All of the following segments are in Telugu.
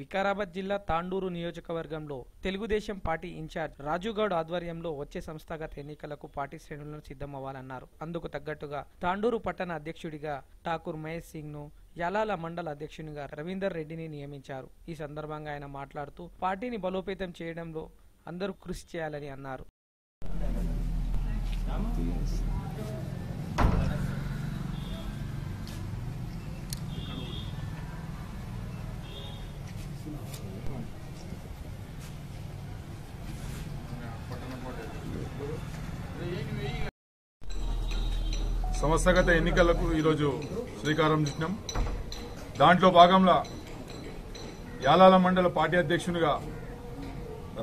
వికారాబాద్ జిల్లా తాండూరు నియోజకవర్గంలో తెలుగుదేశం పార్టీ ఇన్ఛార్జ్ రాజుగౌడ్ ఆధ్వర్యంలో వచ్చే సంస్థాగత ఎన్నికలకు పార్టీ శ్రేణులను సిద్ధమవ్వాలన్నారు. అందుకు తగ్గట్టుగా తాండూరు పట్టణ అధ్యక్షుడిగా ఠాకూర్ మహేష్ సింగ్ను యాలాల మండల అధ్యక్షునిగా రవీందర్ రెడ్డిని నియమించారు. ఈ సందర్భంగా ఆయన మాట్లాడుతూ పార్టీని బలోపేతం చేయడంలో అందరూ కృషి చేయాలని అన్నారు. సంస్థాగత ఎన్నికలకు ఈరోజు శ్రీకారం చుట్టినాం. దాంట్లో భాగంలో యాలాల మండల పార్టీ అధ్యక్షునిగా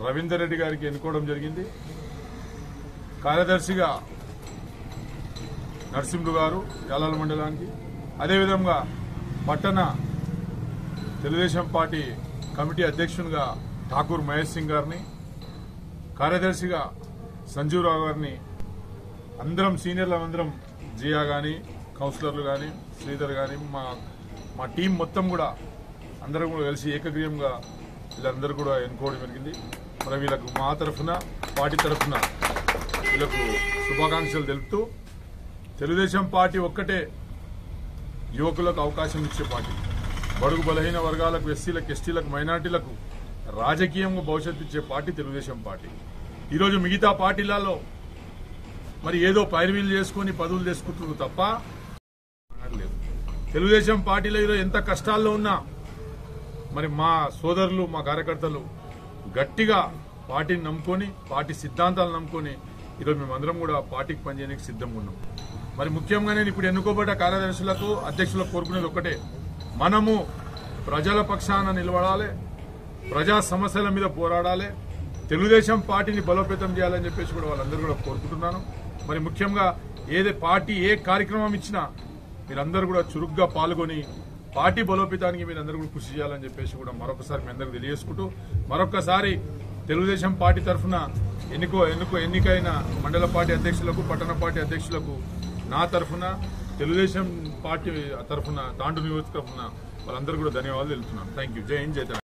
రవీందర్ రెడ్డి గారికి ఎన్నుకోవడం జరిగింది. కార్యదర్శిగా నరసింహుడు గారు యాలాల మండలానికి. అదేవిధంగా పట్టణ తెలుగుదేశం పార్టీ కమిటీ అధ్యక్షునిగా ఠాకూర్ మహేష్ సింగ్ గారిని కార్యదర్శిగా సంజీవరావు గారిని అందరం సీనియర్లు అందరం జియా కానీ కౌన్సిలర్లు కానీ శ్రీధర్ కానీ మా మా టీం మొత్తం కూడా అందరం కూడా కలిసి ఏకగ్రీయంగా వీళ్ళందరూ కూడా ఎన్నుకోవడం జరిగింది. మరి వీళ్ళకు మా తరఫున పార్టీ తరఫున వీళ్ళకు శుభాకాంక్షలు తెలుపుతూ తెలుగుదేశం పార్టీ ఒక్కటే యువకులకు అవకాశం ఇచ్చే పార్టీ. బడుగు బలహీన వర్గాలకు ఎస్సీలకు ఎస్టీలకు మైనార్టీలకు రాజకీయంగా భవిష్యత్తు ఇచ్చే పార్టీ తెలుగుదేశం పార్టీ. ఈరోజు మిగతా పార్టీలలో మరి ఏదో పైరవీలు చేసుకుని పదవులు చేసుకుంటున్నారు తప్ప లేదు. తెలుగుదేశం పార్టీలో ఈరోజు ఎంత కష్టాల్లో ఉన్నా మరి మా సోదరులు మా కార్యకర్తలు గట్టిగా పార్టీని నమ్ముకొని పార్టీ సిద్ధాంతాలు నమ్ముకొని ఈరోజు మేమందరం కూడా పార్టీకి పనిచేయడానికి సిద్ధంగా ఉన్నాం. మరి ముఖ్యంగా నేను ఇప్పుడు ఎన్నుకోబడ్డ కార్యదర్శులకు అధ్యక్షులకు కోరుకునేది ఒక్కటే. మనము ప్రజల పక్షాన నిలబడాలి ప్రజా సమస్యల మీద పోరాడాలి తెలుగుదేశం పార్టీని బలోపేతం చేయాలని చెప్పేసి కూడా వాళ్ళందరూ కూడా కోరుకుంటున్నాను. మరి ముఖ్యంగా ఏదే పార్టీ ఏ కార్యక్రమం ఇచ్చినా మీరందరూ కూడా చురుగ్గా పాల్గొని పార్టీ బలోపేతానికి మీరందరూ కూడా కృషి చేయాలని చెప్పేసి కూడా మరొకసారి మీ అందరికీ తెలియజేసుకుంటూ మరొకసారి తెలుగుదేశం పార్టీ తరఫున ఎన్నికో ఎన్నికో ఎన్నికైన మండల పార్టీ అధ్యక్షులకు పట్టణ పార్టీ అధ్యక్షులకు నా తరఫున తెలుగుదేశం పార్టీ తరఫున తాండు నియోజకవర్గం వాళ్ళందరూ కూడా ధన్యవాదాలు తెలుపుతున్నాను. థ్యాంక్ యూ జై హింద్ జై